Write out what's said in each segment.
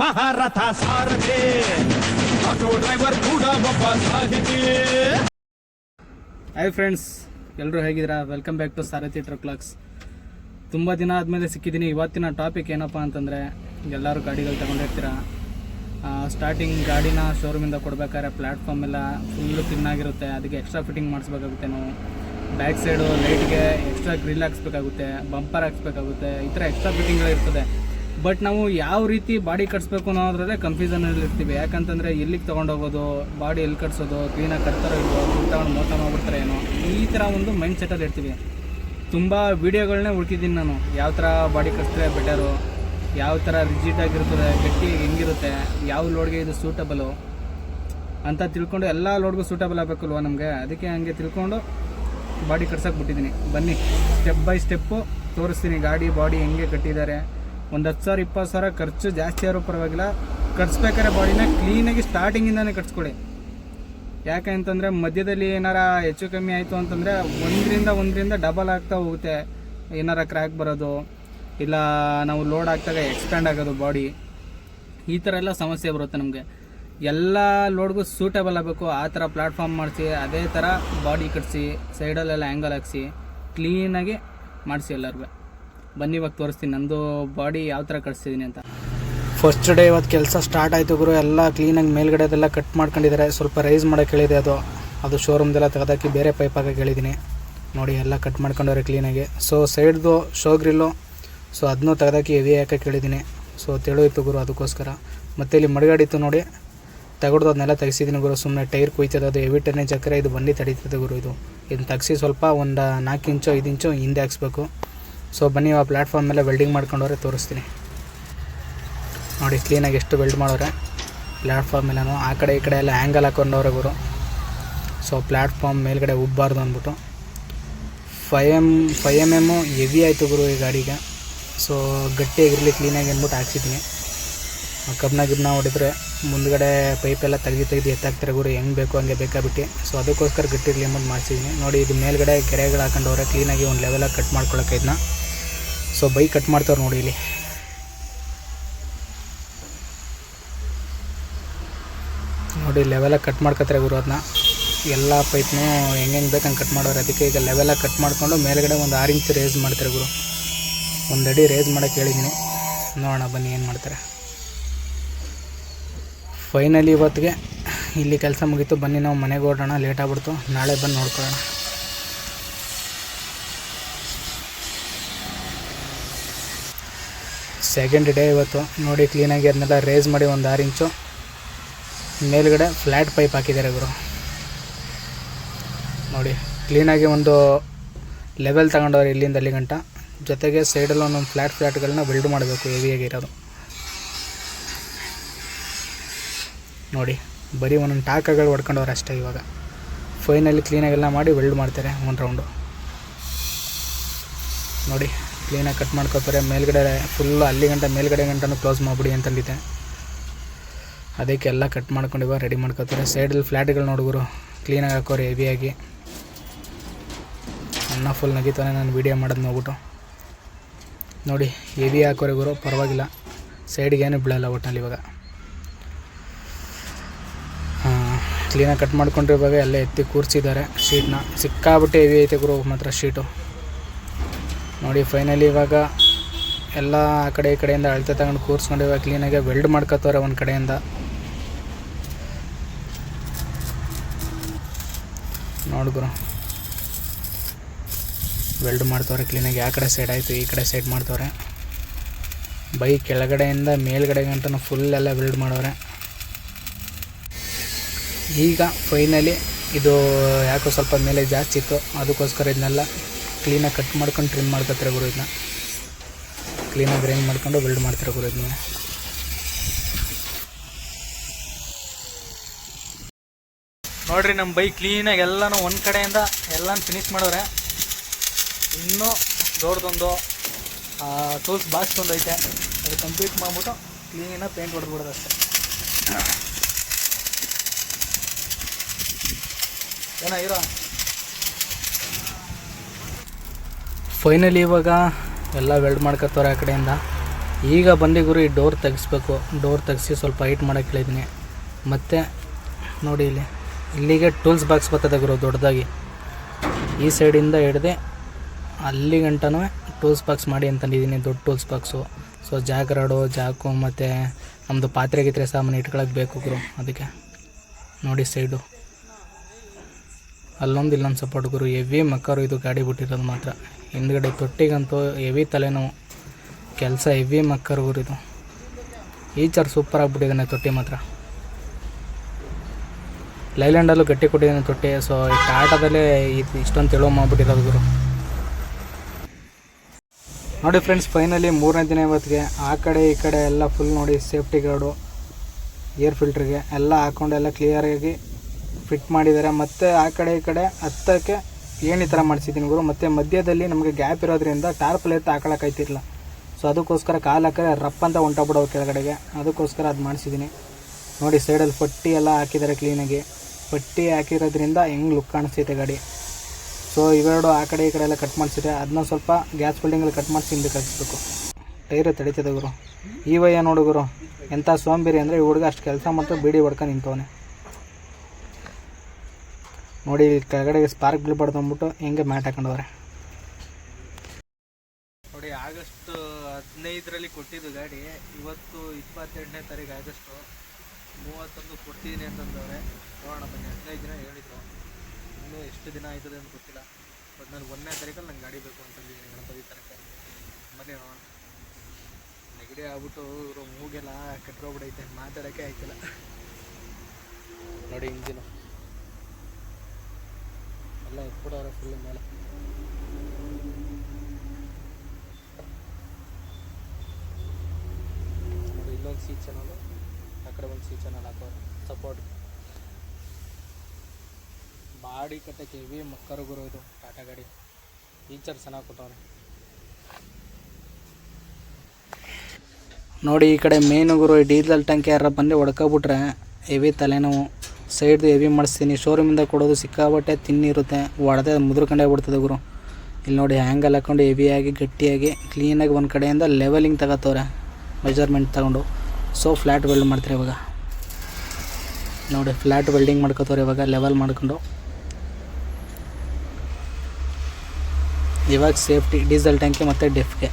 ಮಹಾರಥ ಸಾರಥಿ auto driver ಕೂಡ ಒಬ್ಬ ಸಾಹಿತಿ ಹಾಯ್ ಫ್ರೆಂಡ್ಸ್ ಎಲ್ಲರೂ ಹೇಗಿದ್ದೀರಾ? Welcome back to Sarathi truck logs ತುಂಬ ದಿನ ಆದಮೇಲೆ ಸಿಕ್ಕಿದ್ದೀನಿ. ಇವತ್ತಿನ ಟಾಪಿಕ್ ಏನಪ್ಪ ಅಂತಂದರೆ, ಎಲ್ಲರೂ ಗಾಡಿಗಳು ತಗೊಂಡಿರ್ತೀರ? ಸ್ಟಾರ್ಟಿಂಗ್ ಗಾಡಿನ ಶೋರೂಮಿಂದ ಕೊಡ್ಬೇಕಾದ್ರೆ ಪ್ಲ್ಯಾಟ್ಫಾರ್ಮ್ ಎಲ್ಲ ಫುಲ್ಲು ತಿನ್ನಾಗಿರುತ್ತೆ ಅದಕ್ಕೆ ಎಕ್ಸ್ಟ್ರಾ ಫಿಟ್ಟಿಂಗ್ ಮಾಡಿಸ್ಬೇಕಾಗುತ್ತೆ ನಾವು. ಬ್ಯಾಕ್ ಸೈಡು ಲೈಟ್ಗೆ ಎಕ್ಸ್ಟ್ರಾ ಗ್ರಿಲ್ ಹಾಕ್ಸ್ಬೇಕಾಗುತ್ತೆ ಬಂಪರ್ ಹಾಕ್ಸ್ಬೇಕಾಗುತ್ತೆ. ಈ ಥರ ಎಕ್ಸ್ಟ್ರಾ ಫಿಟ್ಟಿಂಗ್ಗಳಿರ್ತದೆ ಬಟ್ ನಾವು ಯಾವ ರೀತಿ ಬಾಡಿ ಕಟ್ಸ್ಬೇಕು ಅನ್ನೋದ್ರಲ್ಲೇ ಕನ್ಫ್ಯೂಷನಲ್ಲಿ ಇರ್ತೀವಿ ಯಾಕಂತಂದರೆ ಎಲ್ಲಿಗೆ ತೊಗೊಂಡೋಗೋದು, ಬಾಡಿ ಎಲ್ಲಿ ಕಟ್ಸೋದು ಕ್ಲೀನಾಗಿ ಕಟ್ತಾರೋ ಇಲ್ವೋ ತಗೊಂಡು ಮೋಸ ಮಾಡ್ಬಿಡ್ತಾರೆ ಏನೋ, ಈ ಥರ ಒಂದು ಮೈಂಡ್ ಸೆಟ್ಟಲ್ಲಿ ಇರ್ತೀವಿ. ತುಂಬ ವಿಡಿಯೋಗಳನ್ನೇ ಹುಡುಕಿದ್ದೀನಿ ನಾನು. ಯಾವ ಥರ ಬಾಡಿ ಕಟ್ಸಿದ್ರೆ ಬೆಟರು ಯಾವ ಥರ ರಿಜಿಟ್ ಆಗಿರ್ತದೆ, ಗಟ್ಟಿ ಹೆಂಗಿರುತ್ತೆ, ಯಾವ ಲೋಡ್ಗೆ ಇದು ಸೂಟಬಲು ಅಂತ ತಿಳ್ಕೊಂಡು ಎಲ್ಲ ಲೋಡ್ಗೂ ಸೂಟಬಲ್ ಆಗಬೇಕಲ್ವ ನಮಗೆ? ಅದಕ್ಕೆ ಹಂಗೆ ತಿಳ್ಕೊಂಡು ಬಾಡಿ ಕಟ್ಸಕ್ಕೆ ಬಿಟ್ಟಿದ್ದೀನಿ. ಬನ್ನಿ ಸ್ಟೆಪ್ ಬೈ ಸ್ಟೆಪ್ಪು ತೋರಿಸ್ತೀನಿ ಗಾಡಿ ಬಾಡಿ ಹೆಂಗೆ ಕಟ್ಟಿದ್ದಾರೆ. ಒಂದು ಹತ್ತು ಸಾವಿರ, ಇಪ್ಪತ್ತು ಸಾವಿರ ಖರ್ಚು ಜಾಸ್ತಿ ಆದ್ರೂ ಪರವಾಗಿಲ್ಲ. ಕಟ್ಸ್ಬೇಕಾದ್ರೆ ಬಾಡಿನ ಕ್ಲೀನಾಗಿ ಸ್ಟಾರ್ಟಿಂಗಿಂದನೇ ಕಟ್ಸ್ಕೊಳ್ಳಿ ಯಾಕೆ ಅಂತಂದರೆ ಮಧ್ಯದಲ್ಲಿ ಏನಾರ ಹೆಚ್ಚು ಕಮ್ಮಿ ಆಯಿತು ಅಂತಂದರೆ ಒಂದರಿಂದ ಒಂದರಿಂದ ಡಬಲ್ ಆಗ್ತಾ ಹೋಗುತ್ತೆ. ಏನಾರ ಕ್ರ್ಯಾಕ್ ಬರೋದು, ಇಲ್ಲ ನಾವು ಲೋಡ್ ಆಗ್ತಾಗ ಎಕ್ಸ್ಪ್ಯಾಂಡ್ ಆಗೋದು ಬಾಡಿ ಈ ಥರ ಎಲ್ಲ ಸಮಸ್ಯೆ ಬರುತ್ತೆ ನಮಗೆ. ಎಲ್ಲ ಲೋಡ್ಗೂ ಸೂಟಬಲ್ ಆಗಬೇಕು. ಆ ಥರ ಪ್ಲ್ಯಾಟ್ಫಾರ್ಮ್ ಮಾಡಿಸಿ, ಅದೇ ಥರ ಬಾಡಿ ಕಟ್ಸಿ ಸೈಡಲ್ಲೆಲ್ಲ ಆ್ಯಂಗಲ್ ಹಾಕ್ಸಿ ಕ್ಲೀನಾಗಿ ಮಾಡಿಸಿ ಎಲ್ಲರಿಗೂ. ಬನ್ನಿ, ಇವಾಗ ತೋರಿಸ್ತೀನಿ. ನಂದು ಬಾಡಿ ಯಾವ ಥರ ಕಳಿಸ್ತಿದ್ದೀನಿ ಅಂತ. ಫಸ್ಟ್ ಡೇ ಇವತ್ತು ಕೆಲಸ ಸ್ಟಾರ್ಟ್ ಆಯಿತು ಗುರು. ಎಲ್ಲ ಕ್ಲೀನಾಗಿ ಮೇಲ್ಗಡೆ ಅದೆಲ್ಲ ಕಟ್ ಮಾಡ್ಕೊಂಡಿದ್ದಾರೆ. ಸ್ವಲ್ಪ ರೈಸ್ ಮಾಡೋಕೆ ಹೇಳಿದೆ ಅದು. ಅದು ಶೋರೂಮ್ದೆಲ್ಲ ತೆಗೆದಾಕಿ ಬೇರೆ ಪೈಪ್ ಕೇಳಿದ್ದೀನಿ ನೋಡಿ, ಎಲ್ಲ ಕಟ್ ಮಾಡ್ಕೊಂಡವ್ರೆ ಕ್ಲೀನಾಗಿ ಸೊ ಸೈಡ್ದು ಶೋ ಗ್ರಿಲ್ಲು ಸೊ ಅದನ್ನೂ ತೆಗೆದಾಕಿ ಹೆವಿ ಹಾಕಕ್ಕೆ ಕೇಳಿದ್ದೀನಿ ಸೊ ತೆಳುವಿತ್ತು ಗುರು ಅದಕ್ಕೋಸ್ಕರ. ಮತ್ತು ಇಲ್ಲಿ ಮಡಗಾಡಿತ್ತು ನೋಡಿ. ತೆಗೆದು ಅದನ್ನೆಲ್ಲ ತೆಗಿಸಿದ್ದೀನಿ ಗುರು. ಸುಮ್ಮನೆ ಟೈರ್ ಕುಯ್ತದೆ ಅದು ಹೆವಿ ಟರ್ನೇ ಚಕ್ರ. ಇದು ಬನ್ನಿ ತಡೀತದೆ ಗುರು ಇದು. ಇದನ್ನ ತೆಗ್ಸಿ ಸ್ವಲ್ಪ ಒಂದು ನಾಲ್ಕು ಇಂಚು ಐದು ಇಂಚು ಹಿಂದೆ ಹಾಕ್ಸ್ಬೇಕು. ಸೊ ಬನ್ನಿ, ಆ ಪ್ಲ್ಯಾಟ್ಫಾರ್ಮ್ ಮೇಲೆ ವೆಲ್ಡಿಂಗ್ ಮಾಡ್ಕೊಂಡವ್ರೆ ತೋರಿಸ್ತೀನಿ. ನೋಡಿ ಕ್ಲೀನಾಗಿ ಎಷ್ಟು ವೆಲ್ಡ್ ಮಾಡೋರೆ. ಪ್ಲ್ಯಾಟ್ಫಾರ್ಮ್ ಎಲ್ಲನೂ ಆ ಕಡೆ ಈ ಕಡೆ ಎಲ್ಲ ಆ್ಯಂಗಲ್ ಹಾಕೊಂಡವ್ರೆ ಗುರು. ಸೊ ಪ್ಲ್ಯಾಟ್ಫಾರ್ಮ್ ಮೇಲ್ಗಡೆ ಉಬ್ಬಾರ್ದು ಅಂದ್ಬಿಟ್ಟು. Five M five M M heavy ಆಯಿತು ಗುರು ಈ ಗಾಡಿಗೆ. ಸೊ ಗಟ್ಟಿಯಾಗಿರಲಿ ಕ್ಲೀನಾಗಿ ಅಂದ್ಬಿಟ್ಟು ಹಾಕ್ಸಿದ್ದೀನಿ. ಕಬ್ನ ಗಿಬ್ನ ಹೊಡೆದ್ರೆ ಮುಂದ್ಗಡೆ ಪೈಪೆಲ್ಲ ತೆಗೆದು ತೆಗೆದು ಎತ್ತಾಕ್ತಾರೆ ಗುರು, ಹೆಂಗೆ ಬೇಕು ಹಂಗೆ ಬೇಕಾಬಿಟ್ಟು. ಸೊ ಅದಕ್ಕೋಸ್ಕರ ಗಟ್ಟಿ ಇರಲಿ ಅಂದ್ಬಿಟ್ಟು ಮಾಡಿಸಿದ್ದೀನಿ. ನೋಡಿ, ಇದು ಮೇಲ್ಗಡೆ ಗೆರೆಗಳು ಹಾಕೊಂಡವ್ರೆ ಕ್ಲೀನಾಗಿ ಒಂದು ಲೆವೆಲಾಗಿ ಕಟ್ ಮಾಡ್ಕೊಳಕ್ಕೆ ಇದನ್ನ. ಸೊ ಬೈಕ್ ಕಟ್ ಮಾಡ್ತಾರೆ ನೋಡಿ ಇಲ್ಲಿ. ನೋಡಿ ಲೆವೆಲಾಗಿ ಕಟ್ ಮಾಡ್ಕೊತಾರೆ ಗುರು ಅದನ್ನ ಎಲ್ಲ ಪೈಪ್ನು ಹೆಂಗೆ ಬೇಕು ಹಂಗೆ ಕಟ್ ಮಾಡೋರು. ಅದಕ್ಕೆ ಈಗ ಲೆವೆಲಾಗಿ ಕಟ್ ಮಾಡಿಕೊಂಡು ಮೇಲ್ಗಡೆ ಒಂದು ಆರು ಇಂಚ್ ರೇಸ್ ಮಾಡ್ತಾರೆ ಗುರು. ಒಂದು ಅಡಿ ರೇಸ್ ಮಾಡೋಕ್ಕೆ ಹೇಳಿದ್ದೀನಿ ನೋಡೋಣ, ಬನ್ನಿ ಏನು ಮಾಡ್ತಾರೆ. ಫೈನಲಿ ಇವತ್ತಿಗೆ ಇಲ್ಲಿ ಕೆಲಸ ಮುಗೀತು. ಬನ್ನಿ ನಾವು ಮನೆಗೆ ಹೊರಡೋಣ ಲೇಟ್ ಆಗ್ಬಿಡ್ತು. ನಾಳೆ ಬಂದು ನೋಡ್ಕೊಳ್ಳೋಣ. ಸೆಕೆಂಡ್ ಡೇ ಇವತ್ತು ನೋಡಿ ಕ್ಲೀನಾಗಿ ಅದನ್ನೆಲ್ಲ ರೇಸ್ ಮಾಡಿ ಒಂದು ಆರು ಇಂಚು. ಮೇಲುಗಡೆ ಫ್ಲ್ಯಾಟ್ ಪೈಪ್ ಹಾಕಿದ್ದಾರೆ ಗುರು. ನೋಡಿ ಕ್ಲೀನಾಗಿ ಒಂದು ಲೆವೆಲ್ ತಗೊಂಡವ್ರೆ ಇಲ್ಲಿಂದ ಅಲ್ಲಿ ಗಂಟ. ಜೊತೆಗೆ ಸೈಡಲ್ಲಿ ಒಂದೊಂದು ಫ್ಲ್ಯಾಟ್ ಫ್ಲ್ಯಾಟ್ಗಳನ್ನ ಬಿಲ್ಡ್ ಮಾಡಬೇಕು ಹೆವಿಯಾಗಿರೋದು ನೋಡಿ, ಬರೀ ಒಂದೊಂದು ಟಾಕಗಳು ಹೊಡ್ಕೊಂಡವ್ರೆ ಅಷ್ಟೇ ಇವಾಗ. ಫೈನಲ್ಲಿ ಕ್ಲೀನಾಗೆಲ್ಲ ಮಾಡಿ ವೆಲ್ಡ್ ಮಾಡ್ತಾರೆ, ಒಂದು ರೌಂಡು ನೋಡಿ ಕ್ಲೀನಾಗಿ ಕಟ್ ಮಾಡ್ಕೋತಾರೆ ಮೇಲ್ಗಡೆ ಫುಲ್ಲು ಅಲ್ಲಿ ಗಂಟ, ಮೇಲ್ಗಡೆ ಗಂಟನೂ ಕ್ಲೋಸ್ ಮಾಡಿಬಿಡಿ ಅಂತಂದಿದ್ದೆ ಅದಕ್ಕೆ ಎಲ್ಲ ಕಟ್ ಮಾಡ್ಕೊಂಡಿವ ರೆಡಿ ಮಾಡ್ಕೋತಾರೆ ಸೈಡಲ್ಲಿ ಫ್ಲ್ಯಾಟ್ಗಳು ನೋಡುಗರು ಕ್ಲೀನಾಗಿ ಹಾಕೋರು ಹೆವಿಯಾಗಿ ಅನ್ನ ಫುಲ್ ನಗಿತಾನೆ ನಾನು ವೀಡಿಯೋ ಮಾಡೋದು ನೋಡ್ಬಿಟ್ಟು ನೋಡಿ ಹೆವಿ ಹಾಕೋರೆ ಗುರು, ಪರವಾಗಿಲ್ಲ. ಸೈಡ್ಗೆ ಏನು ಬೀಳಲ್ಲ ಒಟ್ಟಿನಲ್ಲಿ ಇವಾಗ. ಕ್ಲೀನಾಗಿ ಕಟ್ ಮಾಡ್ಕೊಂಡಿರುವಾಗ ಎಲ್ಲ ಎತ್ತಿ ಕೂರಿಸಿದ್ದಾರೆ. ಶೀಟ್ನ ಸಿಕ್ಕಾಬಿಟ್ಟೆ ಹೆವಿ ಐತೆ ಗುರು ಮಾತ್ರ ಶೀಟು ನೋಡಿ ಫೈನಲಿ ಇವಾಗ ಎಲ್ಲ ಆ ಕಡೆ ಈ ಕಡೆಯಿಂದ ಅಳತೆ ತಗೊಂಡು ಕೂರಿಸ್ಕೊಂಡು ಇವಾಗ ಕ್ಲೀನಾಗಿ ವೆಲ್ಡ್ ಮಾಡ್ಕೋತವ್ರೆ ಒಂದು ಕಡೆಯಿಂದ. ನೋಡಿ ಗುರು. ವೆಲ್ಡ್ ಮಾಡ್ತವ್ರೆ ಕ್ಲೀನಾಗಿ ಆ ಕಡೆ ಸೈಡ್ ಆಯಿತು, ಈ ಕಡೆ ಸೈಡ್ ಮಾಡ್ತವ್ರೆ. ಬೈ ಕೆಳಗಡೆಯಿಂದ ಮೇಲ್ಗಡೆ ಅಂತ ಫುಲ್ ಎಲ್ಲ ವೆಲ್ಡ್ ಮಾಡವ್ರೆ. ಈಗ ಫೈನಲಿ ಇದು ಯಾಕೋ ಸ್ವಲ್ಪ ಮೇಲೆ ಜಾಸ್ತಿ ಇತ್ತು, ಅದಕ್ಕೋಸ್ಕರ ಇದನ್ನೆಲ್ಲ ಕ್ಲೀನಾಗಿ ಕಟ್ ಮಾಡ್ಕೊಂಡು ಟ್ರಿಮ್ ಮಾಡ್ಕೊತಾರೆ ಗುರು ಇದನ್ನ ಕ್ಲೀನಾಗಿ ಗ್ರೈಂಡ್ ಮಾಡ್ಕೊಂಡು ವೆಲ್ಡ್ ಮಾಡ್ತಾರೆ ಗುರು ಇದನ್ನ ನೋಡ್ರಿ ನಮ್ಮ ಬೈಕ್ ಕ್ಲೀನಾಗಿ ಎಲ್ಲನೂ ಒಂದು ಕಡೆಯಿಂದ ಎಲ್ಲನೂ ಫಿನಿಶ್ ಮಾಡೋರೆ ಇನ್ನೂ ದೊಡ್ಡದೊಂದು ಟೂಲ್ಸ್ ಬಾಕ್ಸ್ ಒಂದು ಅದು ಕಂಪ್ಲೀಟ್ ಮಾಡಿಬಿಟ್ಟು ಕ್ಲೀನಾಗಿ ಪೇಂಟ್ ಹೊಡೆದ್ಬಿಡೋದು ಅಷ್ಟೇ. ಏನೋ ಫೈನಲಿ ಇವಾಗ ಎಲ್ಲ ವೆಲ್ಡ್ ಮಾಡ್ಕೊತವ್ರೆ ಆ ಕಡೆಯಿಂದ. ಈಗ ಬಂದು ಗುರು ಈ ಡೋರ್ ತೆಗಿಸ್ಬೇಕು. ಡೋರ್ ತೆಗೆಸಿ ಸ್ವಲ್ಪ ಹೈಟ್ ಮಾಡೋಕ್ಕೆ ಹೇಳಿದ್ದೀನಿ ಮತ್ತು ನೋಡಿ ಇಲ್ಲಿ. ಇಲ್ಲಿಗೆ ಟೂಲ್ಸ್ ಬಾಕ್ಸ್ ಬರ್ತದೆ ಗುರು ದೊಡ್ಡದಾಗಿ. ಈ ಸೈಡಿಂದ ಹಿಡ್ದು ಅಲ್ಲಿ ಗಂಟನೂ ಟೂಲ್ಸ್ ಬಾಕ್ಸ್ ಮಾಡಿ ಅಂತಂದಿದ್ದೀನಿ ದೊಡ್ಡ tools box so jack rod jack ಮತ್ತು ನಮ್ಮದು ಪಾತ್ರೆ ಗಿತ್ರೆ ಸಾಮಾನು ಇಟ್ಕೊಳಕ್ಕೆ ಬೇಕು ಗುರು ಅದಕ್ಕೆ. ನೋಡಿ ಸೈಡು ಅಲ್ಲೊಂದು ಇಲ್ಲೊಂದು ಸಪೋರ್ಟ್ ಗುರು. ಹೆವಿ ಮಕ್ಕರು ಇದು ಗಾಡಿ ಬಿಟ್ಟಿರೋದು ಮಾತ್ರ. ಹಿಂದ್ಗಡೆ ತೊಟ್ಟಿಗಂತೂ ಹೆವಿ ತಲೆನೋವು. ಕೆಲಸ ಹೆವಿ ಮಕ್ಕರು ಗುರು ಇದು ಈಚರ್ ಸೂಪರ್ ಆಗಿಬಿಟ್ಟಿದ್ದಾನೆ ತೊಟ್ಟಿ ಮಾತ್ರ. ಲೈಲ್ಯಾಂಡಲ್ಲೂ ಗಟ್ಟಿ ಕೊಟ್ಟಿದ್ದಾನೆ ತೊಟ್ಟಿ ಸೊ ಈ ಆಟದಲ್ಲೇ ಇದು ಇಷ್ಟೊಂದು ತಿಳುವ ಮಾಡಿಬಿಟ್ಟಿರೋದು ಗುರು. ನೋಡಿ ಫ್ರೆಂಡ್ಸ್ ಫೈನಲಿ ಮೂರನೇ ದಿನ ಇವತ್ತಿಗೆ. ಆ ಕಡೆ ಈ ಕಡೆ ಎಲ್ಲ ಫುಲ್ ನೋಡಿ ಸೇಫ್ಟಿ ಗಾರ್ಡು ಏರ್ ಫಿಲ್ಟ್ರಿಗೆ ಎಲ್ಲ ಹಾಕ್ಕೊಂಡು ಎಲ್ಲ ಕ್ಲಿಯರಾಗಿ ಫಿಟ್ ಮಾಡಿದ್ದಾರೆ. ಮತ್ತು ಆ ಕಡೆ ಈ ಕಡೆ ಹತ್ತಕ್ಕೆ ಏನು ಈ ಥರ ಮಾಡಿಸಿದ್ದೀನಿ ಗುರು? ಮತ್ತು ಮಧ್ಯದಲ್ಲಿ ನಮಗೆ ಗ್ಯಾಪ್ ಇರೋದ್ರಿಂದ ಟಾರ್ ಎತ್ತು ಹಾಕೊಳಕ್ಕಾಯ್ತಿರಲಿಲ್ಲ ಸೊ ಅದಕ್ಕೋಸ್ಕರ ಕಾಲು ಹಾಕಿದ್ರೆ ರಪ್ ಅಂತ ಹೊಂಟೋಗ್ಬಿಡೋದು ಕೆಳಗಡೆಗೆ. ಅದಕ್ಕೋಸ್ಕರ ಅದು ಮಾಡಿಸಿದ್ದೀನಿ ನೋಡಿ, ಸೈಡಲ್ಲಿ ಪಟ್ಟಿ ಎಲ್ಲ ಹಾಕಿದ್ದಾರೆ ಕ್ಲೀನಾಗಿ ಪಟ್ಟಿ ಹಾಕಿರೋದ್ರಿಂದ ಹೆಂಗೆ ಲುಕ್ ಕಾಣಿಸ್ತೈತೆ ಗಾಡಿ. ಸೊ ಇವೆರಡು ಆ ಕಡೆ ಈ ಕಡೆ ಎಲ್ಲ ಕಟ್ ಮಾಡಿಸಿದೆ ಅದನ್ನ ಸ್ವಲ್ಪ ಗ್ಯಾಸ್ ಬಿಲ್ಡಿಂಗಲ್ಲಿ ಕಟ್ ಮಾಡಿಸಿ ಹಿಂದಕ್ಕೆ ಹಾಕಿಸ್ಬೇಕು. ಟೈರು ತಡೀತದೆ ಗುರು. ಈ ವಯ್ಯ ನೋಡು ಗುರು. ಎಂಥ ಸೋಂಬೇರಿ ಅಂದರೆ ಈ ಹುಡುಗ ಅಷ್ಟು ಕೆಲಸ ಮಾಡ್ತಾ ಬೀಡಿ ಹೊಡ್ಕೊಂಡು ನಿಂತವನೆ. ನೋಡಿ ಇಲ್ಲಿ ಕೆಳಗಡೆಗೆ ಸ್ಪಾರ್ಕ್ ಬೀಳ್ಬಾರ್ದು ಅಂದ್ಬಿಟ್ಟು ಹೆಂಗೆ ಮ್ಯಾಟ್ ಹಾಕೊಂಡವ್ರೆ. ನೋಡಿ, ಆಗಸ್ಟ್ ಹದಿನೈದರಲ್ಲಿ ಕೊಟ್ಟಿದ್ದು ಗಾಡಿ. ಇವತ್ತು ಇಪ್ಪತ್ತೆಂಟನೇ ತಾರೀಕು ಆಗಸ್ಟು. ಮೂವತ್ತೊಂದು ಕೊಡ್ತಿದ್ದೀನಿ ಅಂತಂದವ್ರೆ. ನೋಡೋಣ, ಬನ್ನಿ. ಹದಿನೈದು ದಿನ ಹೇಳಿದ್ರು. ಇನ್ನೂ ಎಷ್ಟು ದಿನ ಆಯ್ತದೆ ಅಂತ ಗೊತ್ತಿಲ್ಲ. ಬಟ್ ನಾನು ಒಂದನೇ ತಾರೀಕಲ್ಲಿ ನಂಗೆ ಗಾಡಿ ಬೇಕು ಅಂತಂದಿದ್ದೀನಿ ಗಣಪತಿ ತಾರೀಕು ಬನ್ನಿ ನೋಡೋಣ. ನೆಗಡಿ ಆಗ್ಬಿಟ್ಟು ಇವರು ಮೂಗೆಲ್ಲ ಕಟ್ಕೊಬಿಡೈತೆ ಮಾತಾಡೋಕ್ಕೆ ಆಯ್ತಿಲ್ಲ. ನೋಡಿ ಇಂಜಿನು ಎಲ್ಲ ಎತ್ಬಿಡೋರೆ ಫುಲ್ ಮೇಲೆ. ನೋಡಿ, ಇಲ್ಲೊಂದು ಸಿ ಚಾನಲ್ ಆ ಕಡೆ ಒಂದು ಸಿ ಚಾನಲ್ ಹಾಕೋರು. ಸಪೋರ್ಟ್ ಬಾಡಿ ಕಟ್ಟಕ್ಕೆ ಹೆವಿ ಮಕ್ಕರು ಗುರು ಇದು ಟಾಟಾ ಗಾಡಿ ಫೀಚರ್ ಚೆನ್ನಾಗಿ ಕೊಟ್ಟವ್ರೆ. ನೋಡಿ, ಈ ಕಡೆ ಮೇನು ಗುರು ಡೀಸೆಲ್ ಟ್ಯಾಂಕ್ ಯಾರ ಬಂದು ಹೊಡ್ಕೊಬಿಟ್ರೆ ಹೆವಿ ತಲೆನೋವು. ಸೈಡ್ದು ಹೆವಿ ಮಾಡಿಸ್ತೀನಿ. ಶೋರೂಮಿಂದ ಕೊಡೋದು ಸಿಕ್ಕಾಬಟ್ಟೆ ತಿನ್ನಿರುತ್ತೆ ಒಡೆದೇ ಮುದ್ರಕಂಡೆ ಬಿಡ್ತದೆ ಗುರು. ಇಲ್ಲಿ ನೋಡಿ ಹ್ಯಾಂಗಲ್ ಹಾಕೊಂಡು ಹೆವಿಯಾಗಿ ಗಟ್ಟಿಯಾಗಿ ಕ್ಲೀನಾಗಿ ಒಂದು ಕಡೆಯಿಂದ ಲೆವೆಲಿಂಗ್ ತಗೋತವ್ರೆ ಮೆಜರ್ಮೆಂಟ್ ತಗೊಂಡು. ಸೊ ಫ್ಲ್ಯಾಟ್ ವೆಲ್ಡ್ ಮಾಡ್ತಾರೆ ಇವಾಗ? ನೋಡಿ ಫ್ಲ್ಯಾಟ್ ವೆಲ್ಡಿಂಗ್ ಮಾಡ್ಕೋತವ್ರೆ ಇವಾಗ ಲೆವೆಲ್ ಮಾಡ್ಕೊಂಡು. ಇವಾಗ ಸೇಫ್ಟಿ ಡೀಸೆಲ್ ಟ್ಯಾಂಕಿ ಮತ್ತು ಡೆಫ್ಗೆ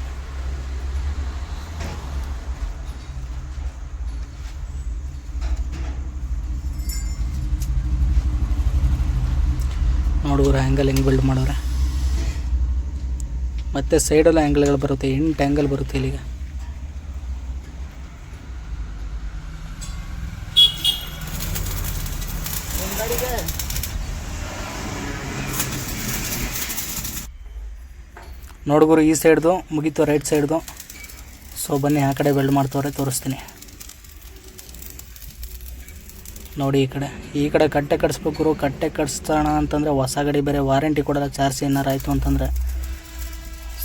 ನೋಡಿದ್ರೆ ಆ್ಯಂಗಲ್ ಹೆಂಗೆ ಬಿಲ್ಡ್ ಮಾಡೋರೆ? ಮತ್ತು ಸೈಡೆಲ್ಲ ಆ್ಯಂಗಲ್ಗಳು ಬರುತ್ತೆ, ಎಂಟು ಆ್ಯಂಗಲ್ ಬರುತ್ತೆ ಇಲ್ಲಿಗೆ. ನೋಡ್ಗುರು ಈ ಸೈಡ್ದು ಮುಗೀತು ರೈಟ್ ಸೈಡ್ದು ಸೊ ಬನ್ನಿ, ಆ ಕಡೆ ಬೆಲ್ಡ್ ಮಾಡ್ತವ್ರೆ, ತೋರಿಸ್ತೀನಿ. ನೋಡಿ ಈ ಕಡೆ. ಈ ಕಡೆ ಕಟ್ಟೆ ಕಟ್ಸ್ಬೇಕು ಕಟ್ಟೆ ಕಟ್ಸ್ತಾಣ ಅಂತಂದರೆ ಹೊಸ ಗಾಡಿ ಬೇರೆ ವಾರಂಟಿ ಕೊಡೋಲ್ಲ ಚಾರ್ಜ್ ಏನಾರು ಆಯಿತು ಅಂತಂದರೆ.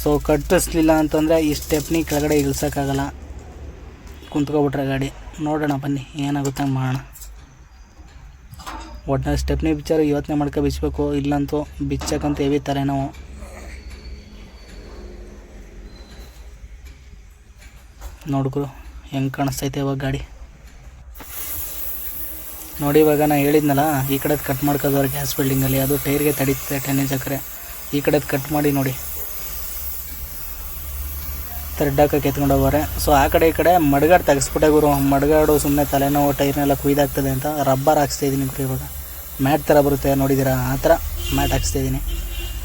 ಸೊ ಕಟ್ಟಿಸ್ಲಿಲ್ಲ ಅಂತಂದರೆ ಈ ಸ್ಟೆಪ್ನಿ ಕೆಳಗಡೆ ಇಳಿಸೋಕ್ಕಾಗಲ್ಲ. ಕುಂತ್ಕೊಬಿಟ್ರೆ ಗಾಡಿ. ನೋಡೋಣ ಬನ್ನಿ, ಏನಾಗುತ್ತೆ ಮಾಡೋಣ. ಒಟ್ಟಿನ ಸ್ಟೆಪ್ನಿ ಬಿಚ್ಚಾರು ಯೋಚನೆ ಮಾಡ್ಕೊ ಬಿಚ್ಚಬೇಕು ಇಲ್ಲಂತೂ ಬಿಚ್ಚಕ್ಕಂತ ಎವಿತಾರೆ ನಾವು. ನೋಡ್ಕೊ ಹೆಂಗೆ ಕಾಣಿಸ್ತೈತೆ ಇವಾಗ ಗಾಡಿ. ನೋಡಿ, ಇವಾಗ ನಾನು ಹೇಳಿದ್ನಲ್ಲ, ಈ ಕಡೆದು ಕಟ್ ಮಾಡ್ಕೋದವ್ರು ಗ್ಯಾಸ್ ಬಿಲ್ಡಿಂಗಲ್ಲಿ ಅದು ಟೈರ್ಗೆ ತಡೀತದೆ ಟೆನ್ ಇಂಚ್ ಈ ಕಡೆದು ಕಟ್ ಮಾಡಿ ನೋಡಿ. ಥ್ರೆಡ್ ಹಾಕಕ್ಕೆ ಎತ್ಕೊಂಡು ಹೋಗೋರೆ ಸೊ ಆ ಕಡೆ ಈ ಕಡೆ ಮಡ್ಗಾಡು ತೆಗೆಸ್ಬಿಟ್ಟೆ ಗುರು. ಮಡ್ಗಾಡು ಸುಮ್ಮನೆ ತಲೆನೋವು, ಟೈರ್ನೆಲ್ಲ ಕುಯ್ದಾಗ್ತದೆ ಅಂತ ರಬ್ಬರ್ ಹಾಕ್ಸ್ತಾ ಇದ್ದೀನಿ ಇವಾಗ. ಮ್ಯಾಟ್ ಥರ ಬರುತ್ತೆ ನೋಡಿದ್ದೀರಾ ಆ ಥರ ಮ್ಯಾಟ್ ಹಾಕ್ಸ್ತಾ ಇದ್ದೀನಿ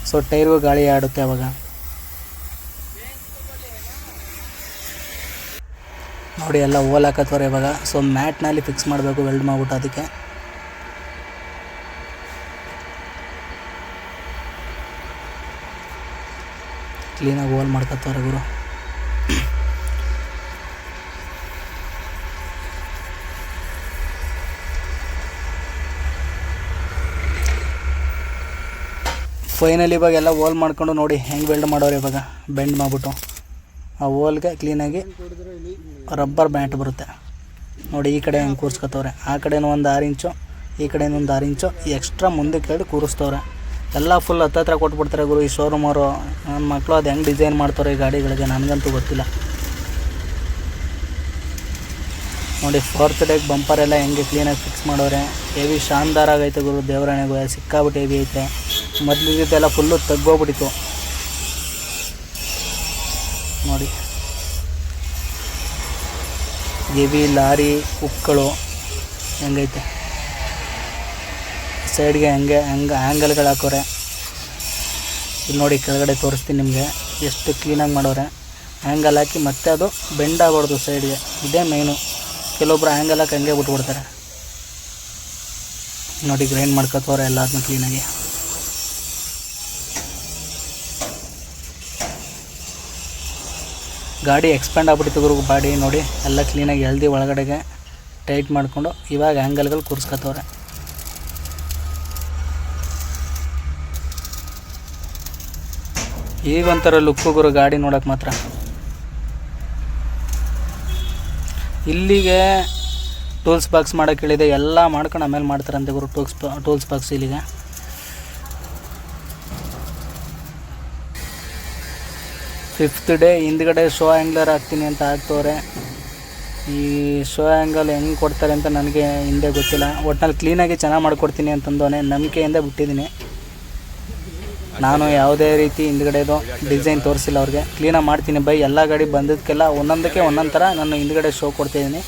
ಸೊ ಟೈರ್ಗೂ ಗಾಳಿ ಆಡುತ್ತೆ ಅವಾಗ. ನೋಡಿ, ಎಲ್ಲ ಓಲ್ ಹಾಕತ್ತವ್ರೆ ಇವಾಗ. ಸೊ ಮ್ಯಾಟ್ನಲ್ಲಿ ಫಿಕ್ಸ್ ಮಾಡಬೇಕು ವೆಲ್ಡ್ ಮಾಡ್ಬಿಟ್ಟು ಅದಕ್ಕೆ. ಕ್ಲೀನಾಗಿ ಓಲ್ ಮಾಡ್ಕೊತವ್ರೆ ಗುರು. ಫೈನಲಿ ಇವಾಗ ಎಲ್ಲ ಓಲ್ ಮಾಡ್ಕೊಂಡು ನೋಡಿ, ಹೆಂಗೆ ವೆಲ್ಡ್ ಮಾಡೋರು ಇವಾಗ. ಬೆಂಡ್ ಮಾಡಿಬಿಟ್ಟು. ಆ ಓಲ್ಗೆ ಕ್ಲೀನಾಗಿ ರಬ್ಬರ್ ಬ್ಯಾಂಟ್ ಬರುತ್ತೆ. ನೋಡಿ, ಈ ಕಡೆ ಹೆಂಗೆ ಕೂರಿಸ್ಕೊತವ್ರೆ. ಆ ಕಡೆನೂ ಒಂದು ಆರು ಇಂಚು, ಈ ಕಡೆನೂ ಒಂದು ಆರು ಇಂಚು, ಎಕ್ಸ್ಟ್ರಾ ಮುಂದಕ್ಕೆ ಹೇಳಿ ಕೂರಿಸ್ತವ್ರೆ. ಎಲ್ಲ ಫುಲ್ ಹತ್ತತ್ರ ಕೊಟ್ಬಿಡ್ತಾರೆ ಗುರು ಈ ಶೋರೂಮ್ ಅವರು. ನನ್ನ ಮಕ್ಕಳು ಅದು ಹೆಂಗೆ ಡಿಸೈನ್ ಮಾಡ್ತಾರೆ ಈ ಗಾಡಿಗಳಿಗೆ? ನನಗಂತೂ ಗೊತ್ತಿಲ್ಲ. ನೋಡಿ ಫೋರ್ತ್ ಡೇಗೆ ಬಂಪರ್ ಎಲ್ಲ ಹೆಂಗೆ ಕ್ಲೀನಾಗಿ ಫಿಕ್ಸ್ ಮಾಡೋರೆ. ಹೆವಿ ಶಾನ್ದಾರ ಆಗೈತೆ ಗುರು, ದೇವರಾಣೆಗೂ. ಸಿಕ್ಕಾಬಿಟ್ಟು ಹೆವಿ ಐತೆ. ಮೊದಲಿದ್ದೆಲ್ಲ ಫುಲ್ಲು ತಗ್ಗೋಗ್ಬಿಟ್ಟಿತ್ತು. ನೋಡಿ. ಹೆವಿ ಲಾರಿ, ಉಕ್ಕಳು ಹೆಂಗೈತೆ? ಸೈಡ್ಗೆ ಹಂಗೆ ಹಂಗೆ ಆ್ಯಂಗಲ್ಗಳು ಹಾಕೋರೆ. ಇಲ್ಲಿ ನೋಡಿ ಕೆಳಗಡೆ ತೋರಿಸ್ತೀನಿ ನಿಮಗೆ. ಎಷ್ಟು ಕ್ಲೀನಾಗಿ ಮಾಡೋರೆ. ಆ್ಯಂಗಲ್ ಹಾಕಿ ಮತ್ತೆ ಅದು ಬೆಂಡ್ ಆಗ್ಬಾರ್ದು ಸೈಡ್ಗೆ. ಇದೇ ಮೇಯ್ನು ಕೆಲವೊಬ್ರು ಆ್ಯಂಗಲ್ ಹಾಕಿ ಹಂಗೆ ಬಿಟ್ಬಿಡ್ತಾರೆ. ನೋಡಿ ಗ್ರೈಂಡ್ ಮಾಡ್ಕೋತವ್ರೆ ಎಲ್ಲ ಅದನ್ನ ಕ್ಲೀನಾಗಿ ಗಾಡಿ ಎಕ್ಸ್ಪ್ಯಾಂಡ್ ಆಗ್ಬಿಟ್ಟಿತ್ತು ಗುರು ಬಾಡಿ, ನೋಡಿ, ಎಲ್ಲ ಕ್ಲೀನಾಗಿ ಎಲ್ದಿ ಒಳಗಡೆಗೆ ಟೈಟ್ ಮಾಡಿಕೊಂಡು ಇವಾಗ ಆ್ಯಂಗಲ್ಗಳು ಕೂರಿಸ್ಕೊತವ್ರೆ. ಈಗ ಒಂಥರ ಲುಕ್ಕು ಗುರು ಗಾಡಿ ನೋಡೋಕೆ ಮಾತ್ರ. ಇಲ್ಲಿಗೆ ಟೂಲ್ಸ್ ಬಾಕ್ಸ್ ಮಾಡೋಕ್ಕೆ ಹೇಳಿದೆ, ಎಲ್ಲ ಮಾಡ್ಕೊಂಡು ಆಮೇಲೆ ಮಾಡ್ತಾರಂತೆ ಗುರು ಟೂಲ್ಸ್ ಟೂಲ್ಸ್ ಬಾಕ್ಸ್ ಇಲ್ಲಿಗೆ. ಫಿಫ್ತ್ ಡೇ ಹಿಂದ್ಗಡೆ ಶೋ ಆ್ಯಂಗ್ಲರ್ ಹಾಕ್ತೀನಿ ಅಂತ ಹಾಕ್ತವ್ರೆ ಈ ಶೋ ಆ್ಯಂಗಲ್ ಹೆಂಗೆ ಕೊಡ್ತಾರೆ ಅಂತ ನನಗೆ ಹಿಂದೆ ಗೊತ್ತಿಲ್ಲ. ಒಟ್ನಲ್ಲಿ ಕ್ಲೀನಾಗಿ ಚೆನ್ನಾಗಿ ಮಾಡ್ಕೊಡ್ತೀನಿ ಅಂತಂದೋನೆ ನಂಬಿಕೆಯಿಂದ ಬಿಟ್ಟಿದ್ದೀನಿ. ನಾನು ಯಾವುದೇ ರೀತಿ ಹಿಂದ್ಗಡೆದು ಡಿಸೈನ್ ತೋರಿಸಿಲ್ಲ ಅವ್ರಿಗೆ. ಕ್ಲೀನಾಗಿ ಮಾಡ್ತೀನಿ ಬೈ. ಎಲ್ಲ ಗಾಡಿ ಬಂದಿದ್ದಕ್ಕೆಲ್ಲ ಒಂದೊಂದಕ್ಕೆ ಒಂದೊಂದು ಥರ ನಾನು ಹಿಂದ್ಗಡೆ ಶೋ ಕೊಡ್ತಿದ್ದೀನಿ.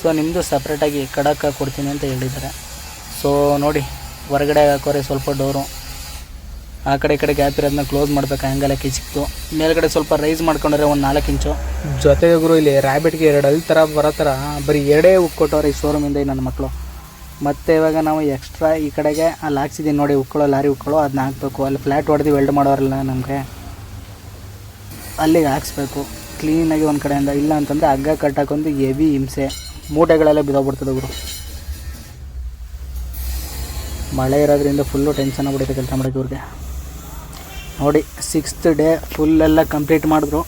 ಸೊ ನಿಮ್ಮದು ಸಪ್ರೇಟಾಗಿ ಖಡಕ್ ಕೊಡ್ತೀನಿ ಅಂತ ಹೇಳಿದ್ದಾರೆ. ಸೊ ನೋಡಿ, ಹೊರಗಡೆ ಹಾಕೋರೆ ಸ್ವಲ್ಪ ಡೋರು. ಆ ಕಡೆ ಈ ಕಡೆ ಗ್ಯಾಪ್ ಇರೋದನ್ನ ಕ್ಲೋಸ್ ಮಾಡ್ಬೇಕು ಆ್ಯಂಗಲ್ ಹಾಕಿ ಸಿಕ್ತು ಮೇಲ್ಗಡೆ ಸ್ವಲ್ಪ ರೈಸ್ ಮಾಡ್ಕೊಂಡ್ರೆ ಒಂದು ನಾಲ್ಕು ಇಂಚು. ಜೊತೆಗೆ ಗುರು, ಇಲ್ಲಿ ರ್ಯಾಬಿಟ್ಗೆ ಎರಡು ಅಲ್ಲಿ ಥರ ಬರೋ ಥರ ಬರೀ ಎರಡೇ ಉಕ್ಕೊಟ್ಟವ್ರೆ ಈ ಶೋರೂಮಿಂದ ಈ ನನ್ನ ಮಕ್ಕಳು ಮತ್ತು ಇವಾಗ ನಾವು ಎಕ್ಸ್ಟ್ರಾ ಈ ಕಡೆಗೆ ಅಲ್ಲಿ ಹಾಕ್ಸಿದ್ದೀನಿ ನೋಡಿ ಉಕ್ಕೊಳ್ಳೋ ಲಾರಿ ಉಕ್ಕೊಳ್ಳೋ ಅದನ್ನ ಹಾಕ್ಬೇಕು. ಅಲ್ಲಿ ಫ್ಲ್ಯಾಟ್ ಹೊಡೆದು ವೆಲ್ಡ್ ಮಾಡೋರಲ್ಲ ನಮಗೆ ಅಲ್ಲಿಗೆ ಹಾಕ್ಸ್ಬೇಕು. ಕ್ಲೀನಾಗಿ ಒಂದು ಕಡೆಯಿಂದ, ಇಲ್ಲ ಅಂತಂದರೆ ಹಗ್ಗ ಕಟ್ಟಾಕೊಂದು ಹೆವಿ ಹಿಂಸೆ. ಮೂಟೆಗಳೆಲ್ಲ ಬಿದ್ದೋಗ್ಬಿಡ್ತದೆ ಗುರು. ಮಳೆ ಇರೋದ್ರಿಂದ ಫುಲ್ಲು ಟೆನ್ಷನ್ ಆಗ್ಬಿಡುತ್ತೆ ಕೆಲಸ ಮಾಡೋಕ್ಕೆ ಇವ್ರಿಗೆ. ನೋಡಿ ಸಿಕ್ಸ್ತ್ ಡೇ ಫುಲ್ಲೆಲ್ಲ ಕಂಪ್ಲೀಟ್ ಮಾಡಿದ್ರು.